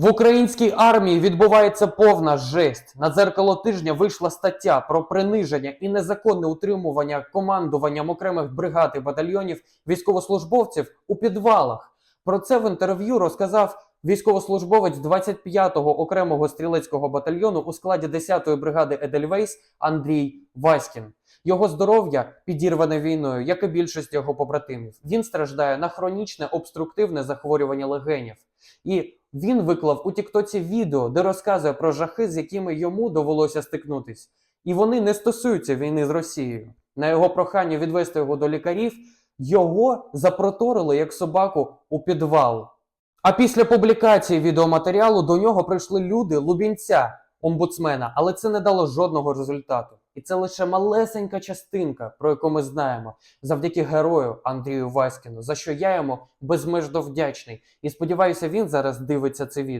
В українській армії відбувається повна жесть. На дзеркало тижня вийшла стаття про приниження і незаконне утримування командуванням окремих бригад і батальйонів військовослужбовців у підвалах. Про це в інтерв'ю розказав військовослужбовець 25-го окремого стрілецького батальйону у складі 10-ї бригади Едельвейс Андрій Васькін. Його здоров'я підірване війною, як і більшість його побратимів. Він страждає на хронічне обструктивне захворювання легенів. І він виклав у Тіктоці відео, де розказує про жахи, з якими йому довелося стикнутись. І вони не стосуються війни з Росією. На його прохання відвести його до лікарів, його запроторили як собаку у підвал. А після публікації відеоматеріалу до нього прийшли люди Лубінця, омбудсмена, але це не дало жодного результату. І це лише малесенька частинка, про яку ми знаємо, завдяки герою Андрію Васькіну, за що я йому безмежно вдячний. І сподіваюся, він зараз дивиться це відео.